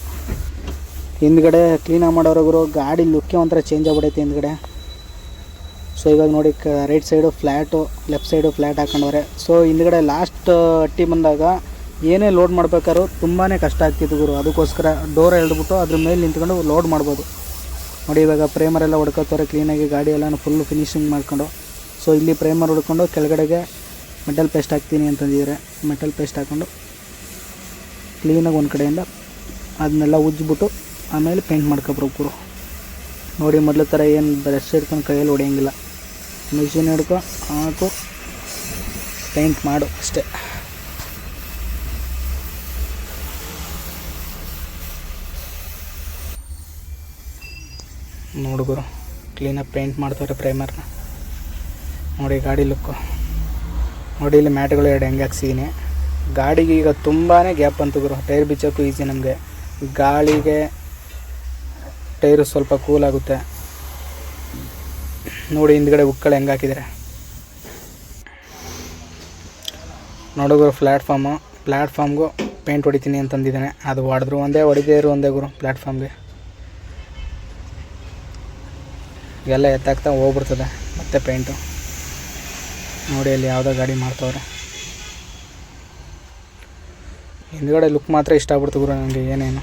ಹಿಂದ್ಗಡೆ ಕ್ಲೀನಾಗಿ ಗುರು, ಗಾಡಿ ಲುಕ್ಕೇ ಒಂಥರ ಚೇಂಜ್ ಆಗ್ಬಿಡೈತೆ ಹಿಂದ್ಗಡೆ. ಸೊ ಇವಾಗ ನೋಡಿ, ಕ right side flat left side flat ಹಾಕೊಂಡವ್ರೆ. So ಹಿಂದ್ಗಡೆ ಲಾಸ್ಟ್ ಅಟ್ಟಿ ಬಂದಾಗ ಏನೇ ಲೋಡ್ ಮಾಡ್ಬೇಕಾದ್ರೂ ತುಂಬಾ ಕಷ್ಟ ಆಗ್ತಿತ್ತು ಗುರು. ಅದಕ್ಕೋಸ್ಕರ ಡೋರ್ ಎಳೆದ್ಬಿಟ್ಟು ಅದ್ರ ಮೇಲೆ ನಿಂತ್ಕೊಂಡು ಲೋಡ್ ಮಾಡ್ಬೋದು. ನೋಡಿ, ಇವಾಗ ಪ್ರೇಮರೆಲ್ಲ ಹೊಡ್ಕೋತಾರೆ ಕ್ಲೀನಾಗಿ ಗಾಡಿ ಎಲ್ಲ ಫುಲ್ಲು ಫಿನಿಶಿಂಗ್ ಮಾಡ್ಕೊಂಡು. ಸೊ ಇಲ್ಲಿ ಪ್ರೇಮರ್ ಹೊಡ್ಕೊಂಡು ಕೆಳಗಡೆಗೆ ಮೆಟಲ್ ಪೇಸ್ಟ್ ಹಾಕ್ತೀನಿ ಅಂತಂದಿದ್ದಾರೆ ಮೆಟಲ್ ಪೇಸ್ಟ್ ಹಾಕ್ಕೊಂಡು ಕ್ಲೀನಾಗಿ ಒಂದು ಕಡೆಯಿಂದ ಅದನ್ನೆಲ್ಲ ಉಜ್ಜಿಬಿಟ್ಟು ಆಮೇಲೆ ಪೇಂಟ್ ಮಾಡ್ಕೊಬ್ರು ಗುರು ನೋಡಿ ಮೊದಲ ಥರ ಏನು ಬ್ರಷ್ ಹಿಡ್ಕೊಂಡು ಕೈಯಲ್ಲಿ ಹೊಡೆಯೋಂಗಿಲ್ಲ. ಮಿಷಿನ್ ಹಿಡ್ಕೊ, ಹಾಕು ಪೇಂಟ್ ಮಾಡು ಅಷ್ಟೇ. ನೋಡುಗರು ಕ್ಲೀನಾಗಿ ಪೇಂಟ್ ಮಾಡ್ತಾರೆ ಪ್ರೈಮರ್ನ ನೋಡಿ ಗಾಡಿ ಲುಕ್ಕು ನೋಡಿ ಇಲ್ಲಿ ಮ್ಯಾಟ್ಗಳು ಎರಡು ಹೆಂಗೆ ಹಾಕ್ಸಿದ್ದೀನಿ ಗಾಡಿಗೆ ಈಗ ತುಂಬಾ ಗ್ಯಾಪ್ ಅಂತು ಗುರು. ಟೈರ್ ಬಿಚ್ಚೋಕ್ಕೂ ಈಸಿ ನಮಗೆ. ಗಾಳಿಗೆ ಟೈರು ಸ್ವಲ್ಪ ಕೂಲ್ ಆಗುತ್ತೆ. ನೋಡಿ ಹಿಂದ್ಗಡೆ ಉಕ್ಕಳೆ ಹೆಂಗೆ ಹಾಕಿದರೆ ನೋಡುಗರು ಪ್ಲ್ಯಾಟ್ಫಾರ್ಮು ಪ್ಲ್ಯಾಟ್ಫಾರ್ಮ್ಗೂ ಪೇಂಟ್ ಹೊಡಿತೀನಿ ಅಂತಂದಿದ್ದಾನೆ ಅದು ಹೊಡೆದ್ರು ಒಂದೇ, ಹೊಡಿದೇ ಇರು ಒಂದೇ ಗುರು ಪ್ಲ್ಯಾಟ್ಫಾರ್ಮ್ಗೆ ಎಲ್ಲ ಎತ್ತಾಗ್ತಾ ಹೋಗ್ಬಿಡ್ತದೆ ಮತ್ತೆ ಪೇಂಟು ನೋಡಿ ಅಲ್ಲಿ ಯಾವುದೋ ಗಾಡಿ ಮಾಡ್ತವ್ರೆ. ಹಿಂದ್ಗಡೆ ಲುಕ್ ಮಾತ್ರ ಇಷ್ಟ ಆಗ್ಬಿಡ್ತು ಗುರು ನನಗೆ ಏನೇನು.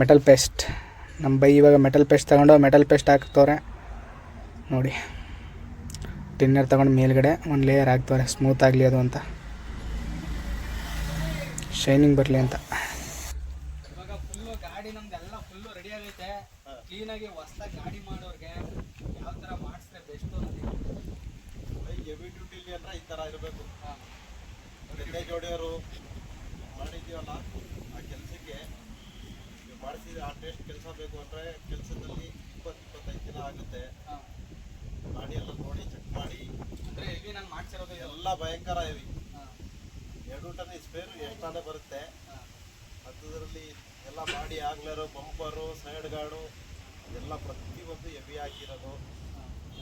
ಮೆಟಲ್ ಪೇಸ್ಟ್ ನಮ್ಮ ಬೈ ಇವಾಗ ಮೆಟಲ್ ಪೇಸ್ಟ್ ತಗೊಂಡು ಮೆಟಲ್ ಪೇಸ್ಟ್ ಹಾಕ್ತವ್ರೆ. ನೋಡಿ. ಟಿನ್ನರ್ ತಗೊಂಡು ಮೇಲ್ಗಡೆ ಒಂದು ಲೇಯರ್ ಹಾಕ್ತವ್ರೆ ಸ್ಮೂತ್ ಆಗಲಿ ಅದು ಅಂತ. ಶೈನಿಂಗ್ ಬರಲಿ ಅಂತ. ಇವಾಗ ಫುಲ್ಲು ಗಾಡಿ ನಮ್ದೆಲ್ಲ ಫುಲ್ಲು ರೆಡಿ ಆಗೈತೆ. ಕ್ಲೀನಾಗಿ ಹೊಸ್ದಾಗಿ ಗಾಡಿ ಮಾಡೋರಿಗೆ ಯಾವ ಥರ ಮಾಡಿಸಿದ್ರೆ ಬೆಸ್ಟು ಹೆವಿ ಡ್ಯೂಟಿಲಿ ಅಂದ್ರೆ ಈ ತರ ಇರಬೇಕು. ಎಣ್ಣೆ ಜೋಡಿಯೋರು ಮಾಡಿದೀವಲ್ಲ ಆ ಕೆಲಸಕ್ಕೆ ಮಾಡಿಸಿದ ಆ ಟೇಸ್ಟ್ ಕೆಲಸ ಬೇಕು ಅಂದರೆ ಕೆಲಸದಲ್ಲಿ ಇಪ್ಪತ್ತು ಇಪ್ಪತ್ತೈದು ದಿನ ಆಗುತ್ತೆ. ಗಾಡಿಯೆಲ್ಲ ನೋಡಿ ಚೆಕ್ ಮಾಡಿ. ಅಂದರೆ ಹೆವಿ ನಾನು ಮಾಡ್ಸಿರೋದು ಎಲ್ಲ ಭಯಂಕರ ಹೆವಿ ಎರಡು ಟನ್ ಸ್ಪೇರು ಎಷ್ಟಾನೆ ಬರುತ್ತೆ? ಅಂಥದ್ರಲ್ಲಿ ಎಲ್ಲ ಮಾಡಿ ಆಗ್ಲಾರೋ ಬಂಪರು ಸೈಡ್ ಗಾರ್ಡು ಎಲ್ಲ ಪ್ರತಿಯೊಂದು ಹೆವಿ ಹಾಕಿರೋದು.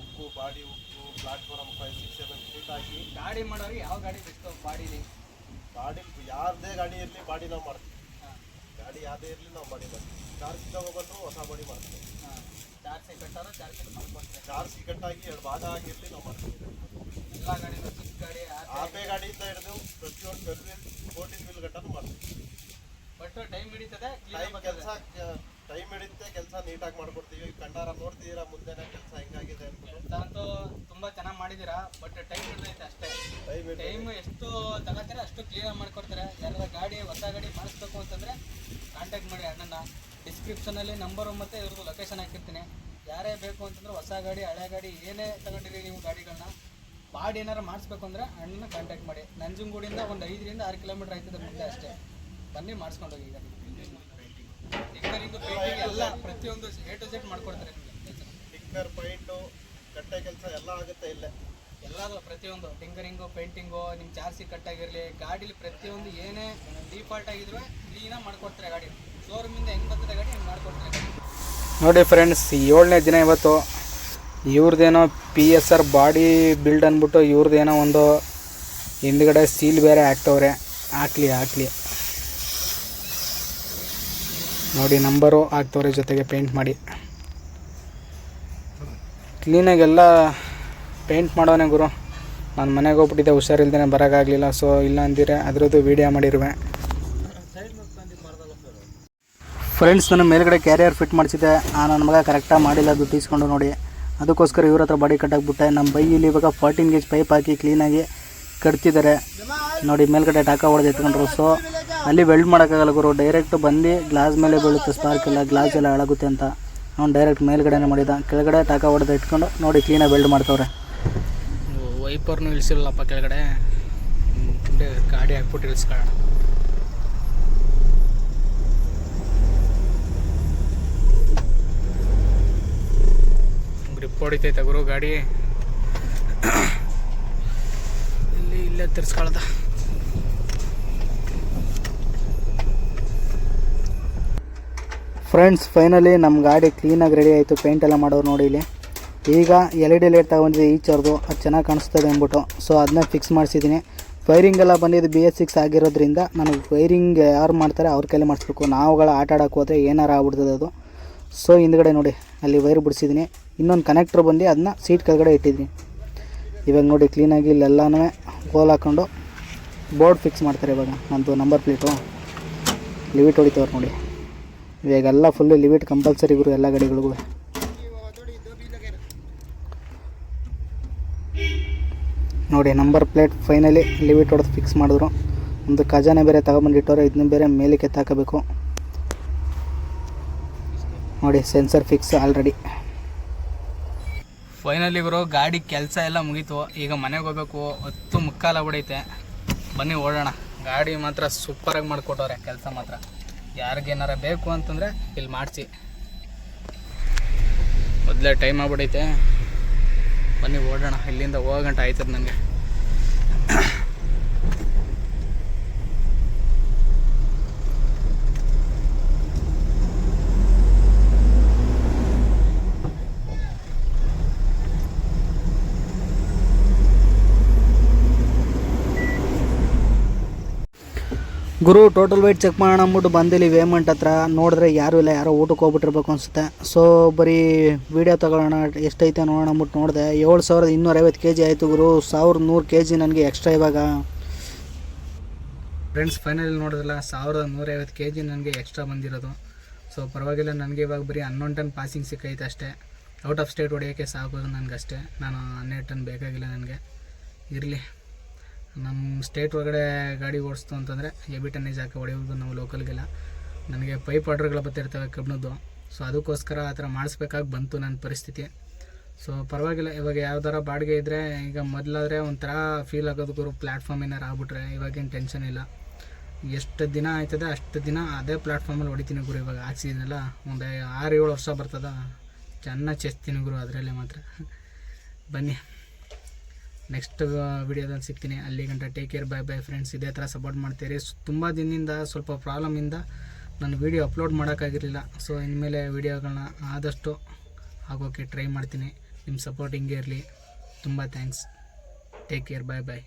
ಉಕ್ಕು ಬಾಡಿ ಉಕ್ಕು platform five six seven feet ಹಾಕಿ. ಗಾಡಿ ಮಾಡೋರಿಗೆ ಯಾವ ಗಾಡಿ ಬೆಸ್ಟು ಬಾಡಿಲಿ? ಬಾಡಿ ಯಾರದೇ ಗಾಡಿ ಇರಲಿ ಬಾಡಿ ನಾವು ಮಾಡ್ತೀವಿ. ಗಾಡಿ ಯಾವುದೇ ಇರಲಿ ನಾವು ಬಾಡಿ ಮಾಡ್ತೀವಿ. ಚಾರ್ಜ್ ತಗೋಬಂದು ಹೊಸ ಬಾಡಿ ಮಾಡ್ತೀವಿ. ಚಾರ್ಜ್ ಕಟ್ಟಾರ ಮಾಡ್ತೀವಿ ಚಾರ್ಜ್ ಕಟ್ಟಾಗಿ ಎರಡು ಭಾಗ ಆಗಿರಲಿ ನಾವು ಮಾಡ್ತೀವಿ. ಎಲ್ಲ ಗಾಡಿ ಗಾಡಿ. ಆಪೆ ಗಾಡಿಯಿಂದ ಹಿಡಿದು ಪ್ರತಿಯೊಂದು ಕೋಟಿ ಬಿಲ್ ವೀಲ್ ಗಂಟನೂ ಮಾಡ್ತೀವಿ. ಬಟ್ ಟೈಮ್ ಹಿಡಿತದೆ ಟೈಮ್ ಕೆಲಸ ಟೈಮ್ ಹಿಡಿಯುತ್ತೆ ಕೆಲಸ ನೀಟಾಗಿ ಮಾಡ್ಕೊಡ್ತೀವಿ. ಕಂಡಾರ ನೋಡ್ತಿದ್ದೀರಾ ಮುಂದೆನೇ ಕೆಲಸ ಹೆಂಗಾಗಿದೆ ಕೆಲಸ ಅಂತೂ ತುಂಬ ಚೆನ್ನಾಗಿ ಮಾಡಿದ್ದೀರಾ ಬಟ್ ಟೈಮ್ ಹಿಡಿದೈತೆ ಅಷ್ಟೇ. ಟೈಮ್ ಟೈಮ್ ಎಷ್ಟು ತಗೋತಾರೆ ಅಷ್ಟು ಕ್ಲಿಯರ್ ಮಾಡ್ಕೊಡ್ತಾರೆ. ಯಾರ ಗಾಡಿ ಹೊಸ ಗಾಡಿ ಮಾಡಿಸ್ಬೇಕು ಅಂತಂದ್ರೆ ಕಾಂಟ್ಯಾಕ್ಟ್ ಮಾಡಿ ಅಣ್ಣನ ಡಿಸ್ಕ್ರಿಪ್ಷನಲ್ಲಿ ನಂಬರು ಮತ್ತು ಇವ್ರದ್ದು ಲೊಕೇಶನ್ ಹಾಕಿರ್ತೀನಿ. ಯಾರೇ ಬೇಕು ಅಂತಂದ್ರೆ ಹೊಸ ಗಾಡಿ ಹಳೆ ಗಾಡಿ ಏನೇ ತಗೊಂಡಿರಿ ನೀವು ಗಾಡಿಗಳನ್ನ ಬಾಡಿ ಏನಾರು ಮಾಡಿಸ್ಬೇಕು ಅಂದರೆ ಅಣ್ಣನ ಕಾಂಟ್ಯಾಕ್ಟ್ ಮಾಡಿ. ನಂಜನಗೂಡಿಂದ ಒಂದು ಐದರಿಂದ ಆರು ಕಿಲೋಮೀಟ್ರ್ ಆಯ್ತದೆ ಮುಂದೆ ಅಷ್ಟೇ. ಬನ್ನಿ ಮಾಡಿಸ್ಕೊಂಡು ಹೋಗಿ ಗಾಡಿ ಟಿಕ್ಕರಿಂಗು ಪೇಂಟಿಂಗ್ ಎಲ್ಲ ಪ್ರತಿಯೊಂದು ಎ ಟು ಜೆಡ್ ಮಾಡ್ಕೊಡ್ತಾರೆ. ನಿಮಗೆ ಪೈಂಟು ಕಟ್ಟೆ ಕೆಲಸ ಎಲ್ಲ ಆಗುತ್ತೆ ಇಲ್ಲೇ. ಎಲ್ಲದು ಪ್ರತಿಯೊಂದು ಟಿಂಕರಿಂಗು ಪೇಂಟಿಂಗು ನಿಮ್ಮ ಜಾಸ್ತಿ ಕಟ್ಟಾಗಿರಲಿ ಗಾಡೀಲಿ ಪ್ರತಿಯೊಂದು ಏನೇ ಡಿಫಾಲ್ಟ್ ಆಗಿದ್ರು ಕ್ಲೀನಾಗಿ ಮಾಡ್ಕೊಡ್ತಾರೆ ಗಾಡಿ. ಶೋರೂಮಿಂದ ಹೆಂಗೆ ಬರ್ತದೆ ಗಾಡಿ ಹೆಂಗೆ ಮಾಡ್ಕೊಡ್ತಾರೆ ನೋಡಿ ಫ್ರೆಂಡ್ಸ್ ಏಳನೇ ದಿನ ಇವತ್ತು ಇವ್ರದ್ದೇನೋ P S R body build ಅಂದ್ಬಿಟ್ಟು ಇವ್ರದ್ದೇನೋ ಒಂದು ಹಿಂದ್ಗಡೆ ಸೀಲ್ ಬೇರೆ ಹಾಕ್ತವ್ರೆ. ಹಾಕ್ಲಿ ಹಾಕ್ಲಿ. ನೋಡಿ, ನಂಬರು ಆಗ್ತವ್ರೆ ಜೊತೆಗೆ ಪೇಂಟ್ ಮಾಡಿ. ಕ್ಲೀನಾಗೆಲ್ಲ ಪೇಂಟ್ ಮಾಡೋನೆ ಗುರು. ನಾನು ಮನೆಗೆ ಹೋಗ್ಬಿಟ್ಟಿದ್ದೆ ಹುಷಾರಿಲ್ದೇ ಬರೋಕ್ಕಾಗಲಿಲ್ಲ ಸೊ ಇಲ್ಲ ಅಂದಿರೆ ಅದರದ್ದು ವೀಡಿಯೋ ಮಾಡಿರುವೆ. ಫ್ರೆಂಡ್ಸ್ ನನ್ನ ಮೇಲ್ಗಡೆ ಕ್ಯಾರಿಯರ್ ಫಿಟ್ ಮಾಡಿಸಿದ್ದೆ. ಆ, ನನ್ನ ಮಗ ಕರೆಕ್ಟಾಗಿ ಮಾಡಿಲ್ಲ ಇಸ್ಕೊಂಡು ನೋಡಿ. ಅದಕ್ಕೋಸ್ಕರ ಇವ್ರ ಹತ್ರ ಬಾಡಿ ಕಟ್ಟಾಕ್ಬಿಟ್ಟೆ ನಮ್ಮ ಬೈಯಲ್ಲಿ ಇವಾಗ ಫಾರ್ಟೀನ್ ಗೇಜ್ ಪೈಪ್ ಹಾಕಿ ಕ್ಲೀನಾಗಿ ಕಟ್ತಿದ್ದಾರೆ. ನೋಡಿ, ಮೇಲ್ಗಡೆ ಟಾಕ ಹೊಡೆದು ಎತ್ಕೊಂಡ್ರು. ಸೊ ಅಲ್ಲಿ ವೆಲ್ಡ್ ಮಾಡೋಕ್ಕಾಗಲ್ಲ ಗುರು. ಡೈರೆಕ್ಟ್ ಬಂದು ಗ್ಲಾಸ್ ಮೇಲೆ ಬೀಳುತ್ತೆ ಸ್ಪಾರ್ಕ್ ಎಲ್ಲ. ಗ್ಲಾಸ್ ಎಲ್ಲ ಹಾಳಾಗುತ್ತೆ ಅಂತ. ಅವ್ನು ಡೈರೆಕ್ಟ್ ಮೇಲ್ಗಡೆನೇ ಮಾಡಿದ. ಕೆಳಗಡೆ ಟಾಕ ಹೊಡೆದು ಇಟ್ಕೊಂಡು ನೋಡಿ ಕ್ಲೀನಾಗಿ ವೆಲ್ಡ್ ಮಾಡ್ತವ್ರೆ. ವೈಪರ್ನು ಇಳಿಸಿಲ್ಲಪ್ಪ ಕೆಳಗಡೆ. ಗಾಡಿ ಹಾಕ್ಬಿಟ್ಟು ಇಳಿಸ್ಕೊಳ್ಳೋಣ ಗ್ರಿಪ್ ಹೊಡಿತೈತೆ ಗುರು ಗಾಡಿ. ಇಲ್ಲಿ ತಿರ್ಸ್ಕೊಳ್ದ. ಫ್ರೆಂಡ್ಸ್ ಫೈನಲಿ ನಮ್ಮ ಗಾಡಿ ಕ್ಲೀನಾಗಿ ರೆಡಿ ಆಯಿತು ಪೇಂಟ್ ಎಲ್ಲ ಮಾಡೋರು ನೋಡಿ ಇಲ್ಲಿ. ಈಗ ಎಲ್ ಇ ಡಿ ಲೈಟ್ ತಗೊಂಡಿದ್ದೆ ಈಚರ್ದು ಅದು ಚೆನ್ನಾಗಿ ಕಾಣಿಸ್ತದೆ ಅಂದ್ಬಿಟ್ಟು. ಸೊ ಅದನ್ನ ಫಿಕ್ಸ್ ಮಾಡಿಸಿದ್ದೀನಿ ವೈರಿಂಗ್ ಎಲ್ಲ ಬಂದಿದ್ದು ಬಿ ಎಸ್ ಸಿಕ್ಸ್ ಆಗಿರೋದ್ರಿಂದ ನನಗೆ ವೈರಿಂಗ್ ಯಾರು ಮಾಡ್ತಾರೆ ಅವ್ರ ಕೈಲಿ ಮಾಡಿಸ್ಬೇಕು. ನಾವುಗಳ ಆಟ ಆಡೋಕೆ ಹೋದರೆ ಏನಾರು ಆಗ್ಬಿಡ್ತದೆ ಅದು. ಸೊ ಹಿಂದ್ಗಡೆ ನೋಡಿ, ಅಲ್ಲಿ ವೈರ್ ಬಿಡಿಸಿದ್ದೀನಿ ಇನ್ನೊಂದು ಕನೆಕ್ಟ್ರ್ ಬಂದು ಅದನ್ನ ಸೀಟ್ ಕೆಳಗಡೆ ಇಟ್ಟಿದ್ದೀನಿ ಇವಾಗ ನೋಡಿ ಕ್ಲೀನಾಗಿ ಇಲ್ಲೆಲ್ಲನೂ ಗೋಲ್ ಹಾಕ್ಕೊಂಡು ಬೋರ್ಡ್ ಫಿಕ್ಸ್ ಮಾಡ್ತಾರೆ ಇವಾಗ ನಂದು ನಂಬರ್ ಪ್ಲೇಟು ಲಿವಿಟ್ ಹೊಡಿತವ್ರು ನೋಡಿ. ಇವಾಗೆಲ್ಲ ಫುಲ್ಲು ಲಿಮಿಟ್ ಕಂಪಲ್ಸರಿ ಇವರು ಎಲ್ಲ ಗಾಡಿಗಳಿಗೂ. ನೋಡಿ ನಂಬರ್ ಪ್ಲೇಟ್ ಫೈನಲಿ ಲಿಮಿಟ್ ಹೊಡೆದು ಫಿಕ್ಸ್ ಮಾಡಿದ್ರು. ಒಂದು ಖಜಾನೆ ಬೇರೆ ತಗೊಂಬಂದಿಟ್ಟವ್ರೆ ಇದನ್ನ ಬೇರೆ ಮೇಲೆ ಕೆತ್ತಾಕಬೇಕು ನೋಡಿ ಸೆನ್ಸರ್ ಫಿಕ್ಸ್ ಆಲ್ರೆಡಿ ಫೈನಲಿ ಗುರು ಗಾಡಿ ಕೆಲಸ ಎಲ್ಲ ಮುಗೀತು. ಈಗ ಮನೆಗೆ ಹೋಗ್ಬೇಕು. ಹತ್ತು ಮುಕ್ಕಾಲ ಹೊಡೈತೆ ಬನ್ನಿ ಓಡೋಣ. ಗಾಡಿ ಮಾತ್ರ ಸೂಪರಾಗಿ ಮಾಡಿಕೊಟ್ಟವ್ರೆ, ಕೆಲಸ ಮಾತ್ರ. ಯಾರಿಗೇನಾರ ಬೇಕು ಅಂತಂದರೆ ಇಲ್ಲಿ ಮಾಡಿಸಿ. ಮೊದಲೇ ಟೈಮ್ ಆಗ್ಬಿಡೈತೆ. ಬನ್ನಿ ಓಡೋಣ. ಇಲ್ಲಿಂದ ಹೋಗಂಟ ಆಯ್ತದ ನನಗೆ. ಗುರು ಟೋಟಲ್ weight ಚೆಕ್ ಮಾಡೋಣ ಅಂದ್ಬಿಟ್ಟು ಬಂದಿಲ್ಲಿ ವೇಮೆಂಟ್ ಹತ್ರ. ನೋಡಿದ್ರೆ ಯಾರೂ ಇಲ್ಲ, ಯಾರೋ ಊಟಕ್ಕೆ ಹೋಗ್ಬಿಟ್ಟಿರ್ಬೇಕು ಅನಿಸುತ್ತೆ. ಸೊ ಬರೀ ವೀಡಿಯೋ ತಗೊಳ್ಳೋಣ. ಎಷ್ಟೈತೆ ನೋಡೋಣ ಅಂದ್ಬಿಟ್ಟು ನೋಡಿದೆ. ಏಳು ಸಾವಿರದ ಇನ್ನೂರೈವತ್ತು ಕೆ ಜಿ ಆಯಿತು ಗುರು. ಸಾವಿರದ ನೂರು ಕೆ ಜಿ ನನಗೆ ಎಕ್ಸ್ಟ್ರಾ ಇವಾಗ. ಫ್ರೆಂಡ್ಸ್ ಫೈನಲ್ ನೋಡಿದ್ರಲ್ಲ, ಸಾವಿರದ ನೂರೈವತ್ತು ಕೆ ಜಿ ನನಗೆ ಎಕ್ಸ್ಟ್ರಾ ಬಂದಿರೋದು. ಸೊ ಪರವಾಗಿಲ್ಲ, ನನಗೆ ಇವಾಗ ಬರೀ ಹನ್ನೊಂದು ಟನ್ ಪಾಸಿಂಗ್ ಸಿಕ್ಕೈತೆ ಅಷ್ಟೇ. ಔಟ್ ಆಫ್ ಸ್ಟೇಟ್ ಹೊಡೆಯೋಕ್ಕೆ ಸಾಕು ನನಗಷ್ಟೇ. ನಾನು ಹನ್ನೆರಡು ಟನ್ ಬೇಕಾಗಿಲ್ಲ ನನಗೆ. ಇರಲಿ. ನಮ್ಮ ಸ್ಟೇಟ್ ಒಳಗಡೆ ಗಾಡಿ ಓಡಿಸ್ತು ಅಂತಂದರೆ ಎಬಿ ಟನ್ನೇಜ್ ಹಾಕಿ ಹೊಡೆಯೋದು ನಾವು ಲೋಕಲ್ಗೆಲ್ಲ ನನಗೆ ಪೈಪ್ ಆರ್ಡ್ರ್ಗಳು ಬರ್ತಿರ್ತವೆ ಕಬ್ಬಿಣದ್ದು. ಸೊ ಅದಕ್ಕೋಸ್ಕರ ಆ ಥರ ಮಾಡಿಸ್ಬೇಕಾಗಿ ಬಂತು ನನ್ನ ಪರಿಸ್ಥಿತಿ. ಸೊ ಪರವಾಗಿಲ್ಲ, ಇವಾಗ ಯಾವ್ದಾರ ಬಾಡಿಗೆ ಇದ್ದರೆ ಈಗ ಮೊದಲಾದರೆ ಒಂಥರ ಫೀಲ್ ಆಗೋದು ಗುರು ಪ್ಲ್ಯಾಟ್ಫಾರ್ಮ್ ಏನಾರು ಆಗ್ಬಿಟ್ರೆ, ಇವಾಗೇನು ಟೆನ್ಷನ್ ಇಲ್ಲ. ಎಷ್ಟು ದಿನ ಆಯ್ತದೆ ಅಷ್ಟು ದಿನ ಅದೇ ಪ್ಲ್ಯಾಟ್ಫಾರ್ಮಲ್ಲಿ ಹೊಡಿತೀನಿ ಗುರು ಇವಾಗ ಹಾಕ್ಸಿದ್ದೀನಲ್ಲ ಒಂದು ಆರು ಏಳು ವರ್ಷ ಬರ್ತದ. ಚೆನ್ನಾಗಿ ಚೆಸ್ತೀನಿ ಗುರು ಅದರಲ್ಲೇ ಮಾತ್ರ. ಬನ್ನಿ. ನೆಕ್ಸ್ಟ್ ವಿಡಿಯೋದಲ್ಲಿ ಸಿಗ್ತೀನಿ. ಅಲ್ಲಿ ಗಂಟ take care bye bye friends ಇದೇ ಥರ ಸಪೋರ್ಟ್ ಮಾಡ್ತೀರಿ. ತುಂಬ ದಿನದಿಂದ ಸ್ವಲ್ಪ ಪ್ರಾಬ್ಲಮಿಂದ ನಾನು ವೀಡಿಯೋ ಅಪ್ಲೋಡ್ ಮಾಡೋಕ್ಕಾಗಿರಲಿಲ್ಲ. ಸೊ ಇನ್ಮೇಲೆ ವೀಡಿಯೋಗಳನ್ನ ಆದಷ್ಟು ಆಗೋಕ್ಕೆ ಟ್ರೈ ಮಾಡ್ತೀನಿ. ನಿಮ್ಮ ಸಪೋರ್ಟ್ ಹಿಂಗೆ ಇರಲಿ. ತುಂಬ thanks take care bye bye